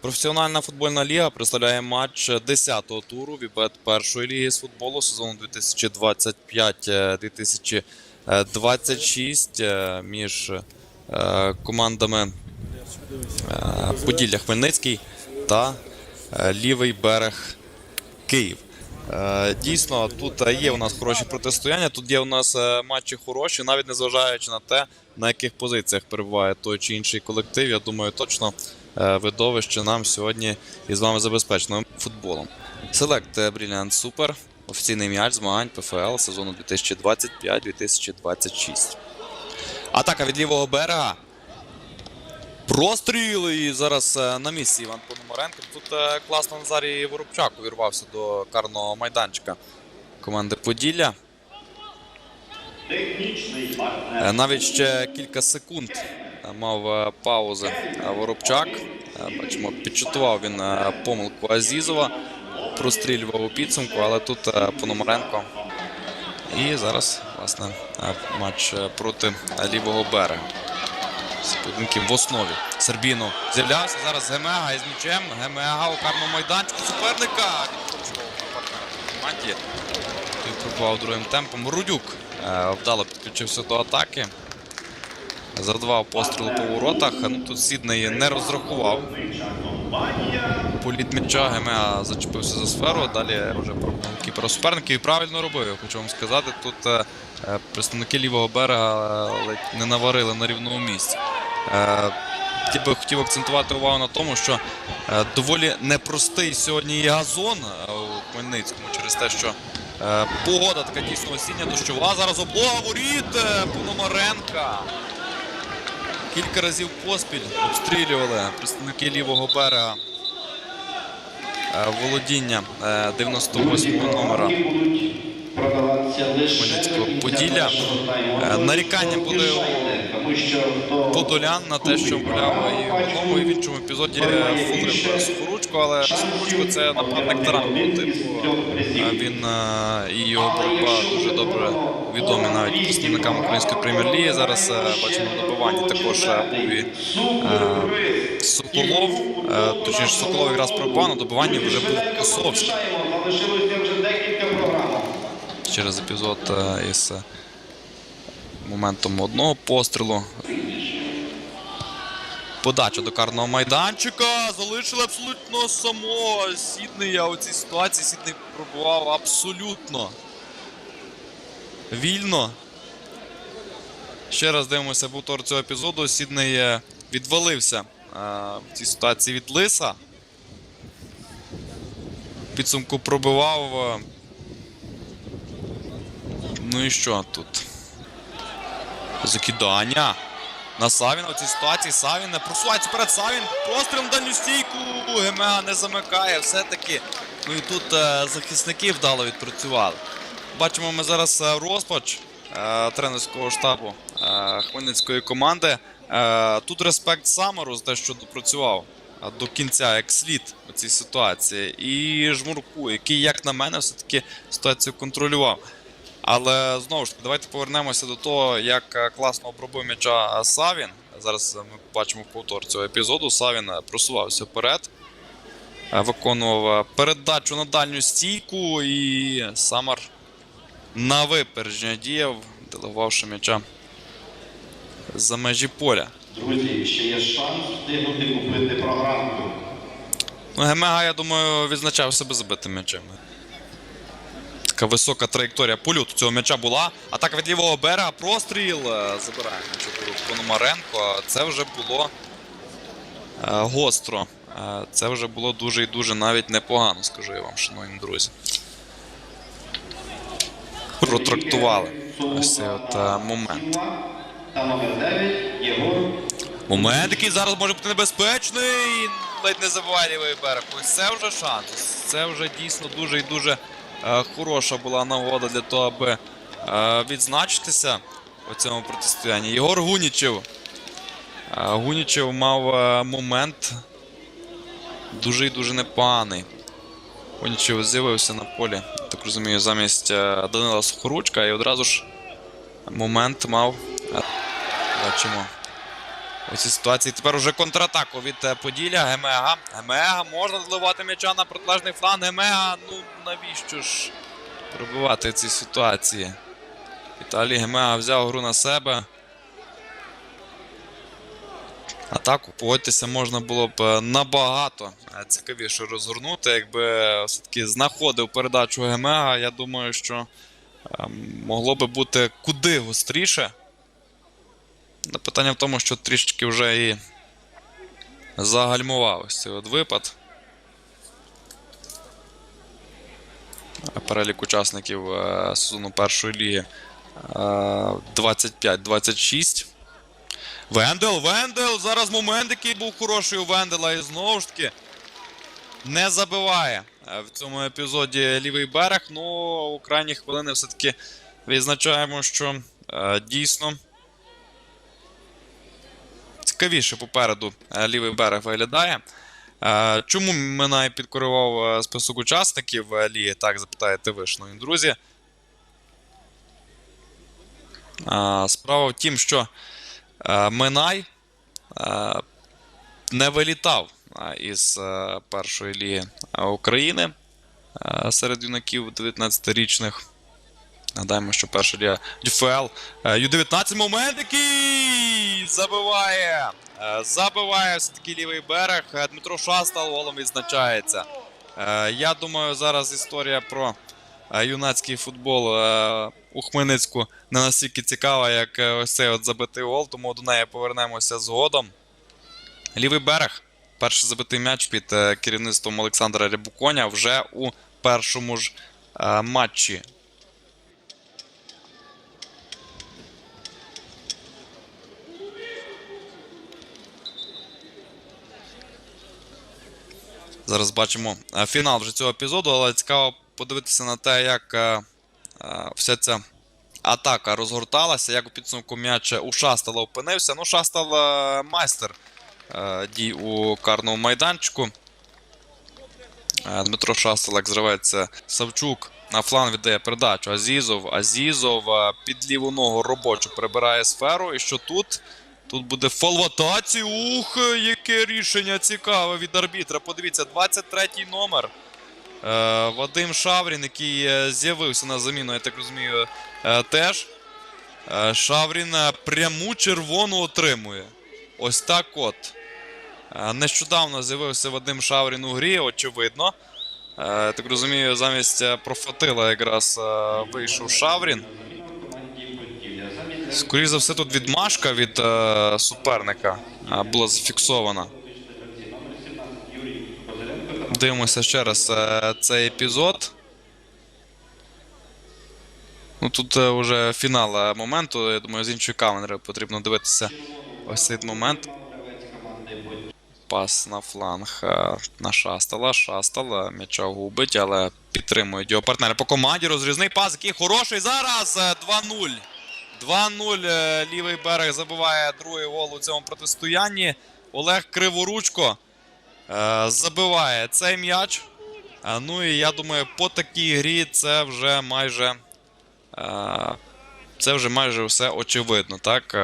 Професіональна футбольна ліга представляє матч 10-го туру Вібет першої ліги з футболу сезону 2025-2026 е, між е, командами е, Поділля Хмельницький та е, лівий берег Київ. Е, Дійсно, тут е, є у нас хороші протистояння, тут є у нас е, матчі хороші, навіть незважаючи на те, на яких позиціях перебуває той чи інший колектив. Я думаю, точно е, видовище нам сьогодні із вами забезпечено футболом. Селект Brilliant Super, офіційний м'яч змагань ПФЛ сезону 2025-2026. Атака від лівого берега. Простріл і зараз е, на місці Іван Пономаренко. Тут е, класно Назарій Воробчак увірвався до карного майданчика команди Поділля. Е, Навіть ще кілька секунд е, мав е, паузи е, Воробчак. Е, Бачимо, підчутував він е, помилку Азізова, прострілював у підсумку, але тут е, Пономаренко. І зараз, власне, е, матч е, проти е, лівого берега. З в основі. Сербіно з'являвся зараз Гемега із м'ячем. Гемега у карному майданчику суперника. Відкручував партнера в команді. Той пробував другим темпом. Рудюк е, вдало підключився до атаки. Завдавав постріл по воротах. Ну, тут Сідней не розрахував. Політ м'яча Гемега зачепився за сферу. Далі вже кіпера суперників і правильно робив. Хочу вам сказати. Тут е, е, представники лівого берега е, ледь не наварили на рівному місці. Я би хотів акцентувати увагу на тому, що доволі непростий сьогодні газон у Хмельницькому через те, що погода така дійсно осіння дощова. Зараз облога воріт Пономаренка. Кілька разів поспіль обстрілювали представники лівого берега е, володіння 98-го номера Хмельницького Поділля. Е, Нарікання були Подолян на те, що гуляв і в одному і в іншому епізоді фулив Сухоручко, але Сухоручко це нападник тарангового типу. Він е, і його боротьба дуже добре відомі навіть представникам української прем'єр-ліги. Зараз е, бачимо на добиванні також був і е, Соколов. Точніше, Соколов якраз пробував, на добиванні вже був Косовський. Через епізод із моментом одного пострілу. Подача до карного майданчика. Залишили абсолютно самого Сіднея у цій ситуації. Сідней пробував абсолютно вільно. Ще раз дивимося повтор цього епізоду. Сідней е, відвалився е, в цій ситуації від Лиса. Підсумку пробивав. е, Ну і що тут? Закидання. На Савіна в цій ситуації Савін не просувається перед Савін. Постріл на дальню стійку. Гемега не замикає. Все-таки. Ну і тут е, захисники вдало відпрацювали. Бачимо ми зараз е, розпач е, тренерського штабу е, Хмельницької команди. Е, тут респект Самару за те, що допрацював е, до кінця як слід у цій ситуації. І Жмурку, який, як на мене, все-таки ситуацію контролював. Але знову ж таки, давайте повернемося до того, як е, класно обробив м'яча Савін. Зараз е, ми бачимо повтор цього епізоду. Савін е, просувався вперед, виконував передачу на дальню стійку, і Самар на випередження діяв, делегувавши м'яча за межі поля. Друзі, ще є шанс встигнути купити програмку. Ну, Гемега, я думаю, відзначав себе забитим м'ячем. Така висока траєкторія польоту цього м'яча була. Атака від лівого берега, простріл. е, Забирає м'яч Пономаренко. Це вже було е, гостро. Е, Це вже було дуже і дуже навіть непогано, скажу я вам, шановні друзі. Протрактували ось цей от момент. Та номер 9 Єгор. Момент, який зараз може бути небезпечний. Ледь не забуває лівий берег. Ось це вже шанс. Це вже дійсно дуже і дуже хороша була нагода для того, аби е, відзначитися у цьому протистоянні. Єгор Гунічев. Е, Гунічев мав е, момент дуже і дуже непоганий. Гунічев з'явився на полі, так розумію, замість е, Данила Сухоручка і одразу ж момент мав. Е, Бачимо. У цій ситуації тепер уже контратаку від е, Поділля. Гемега. Гемега можна доливати м'яча на протилежний фланг. Гемега, ну навіщо ж пробивати ці ситуації? Віталій Гемега взяв гру на себе. Атаку, погодьтеся, можна було б е, набагато е, цікавіше розгорнути, якби все-таки знаходив передачу Гемега. Я думаю, що е, могло би бути куди гостріше. Та Питання в тому, що трішки вже і загальмував ось цей от випад. Перелік учасників е, сезону першої ліги е, 25-26. Вендел, Вендел! Зараз момент, який був хороший у Вендела, і знову ж таки не забиває е, в цьому епізоді лівий берег. Ну, у крайні хвилини все-таки відзначаємо, що е, дійсно цікавіше попереду е, лівий берег виглядає. Е, Чому Минай підкорював е, список учасників ліги? Так, запитаєте ви, шановні друзі. Справа в тім, що Минай не вилітав із першої ліги України серед юнаків 19-річних. Нагадаємо, що перша ліга ДЮФЛ. Ю-19 момент, який забиває. Е, Забиває все-таки лівий берег. Е, Дмитро Шастал голом відзначається. Е, Я думаю, зараз історія про юнацький футбол у Хмельницьку не настільки цікава, як ось цей от забитий гол, тому до неї повернемося згодом. Лівий берег. Перший забитий м'яч під керівництвом Олександра Рябуконя вже у першому ж матчі Зараз бачимо е, фінал вже цього епізоду, але цікаво подивитися на те, як е, е, вся ця атака розгорталася, як у підсумку м'яч у Шастала опинився. Ну, Шастал майстер дій у карному майданчику. Дмитро Шастал, як зривається Савчук. На фланг віддає передачу. Азізов. Азізов під ліву ногу робочу прибирає сферу. І що тут? Тут буде фол в атаці. Ух, яке рішення цікаве від арбітра. Подивіться, 23-й номер. Е, Вадим Шаврін, який е, з'явився на заміну, я так розумію, е, теж. Шаврін пряму червону отримує. Ось так от. Нещодавно з'явився Вадим Шаврін у грі, очевидно. Так розумію, замість профатила якраз вийшов Шаврін. Скоріше за все, тут відмашка від е, суперника е, була зафіксована. Дивимося ще раз е, цей епізод. Ну, тут е, вже фінал е, моменту. Я думаю, з іншої камери потрібно дивитися ось цей момент. Пас на фланг е, на Шастала. Шастал е, м'яча губить, але підтримують його партнери по команді. Розрізний пас, який хороший. Зараз е, 2-0. 2-0. е, Лівий берег забиває другий гол у цьому протистоянні. Олег Криворучко е, забиває цей м'яч. Е, Ну і я думаю, по такій грі це вже майже. Це вже майже все очевидно. Так?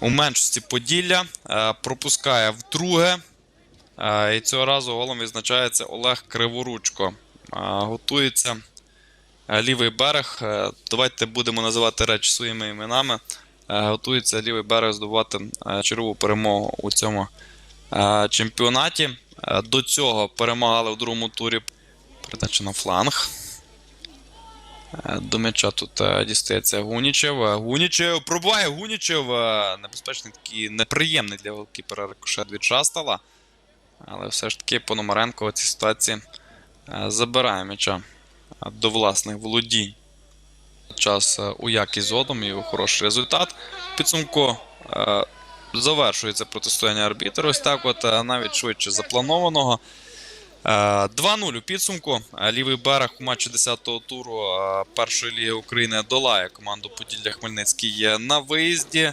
У меншості Поділля пропускає вдруге. І цього разу голом відзначається Олег Криворучко. Готується лівий берег. Е, Давайте будемо називати речі своїми іменами. Е, Готується лівий берег здобувати е, чергову перемогу у цьому е, чемпіонаті. Е, До цього перемагали в другому турі. Передача на фланг. Е, До м'яча тут е, дістається Гунічев. Е, Гунічев пробуває Гунічев. е, Небезпечний такий неприємний для голкіпера рикошет від Шастала. Але все ж таки Пономаренко у цій ситуації е, забирає м'яча до власних володінь. Час е, у якість згодом і хороший результат. Підсумку е, завершується протистояння арбітра. Ось так, от е, навіть швидше запланованого. Е, 2-0 у підсумку. Е, Лівий берег у матчі 10-го туру е, першої ліги України долає команду Поділля Хмельницький е, на виїзді.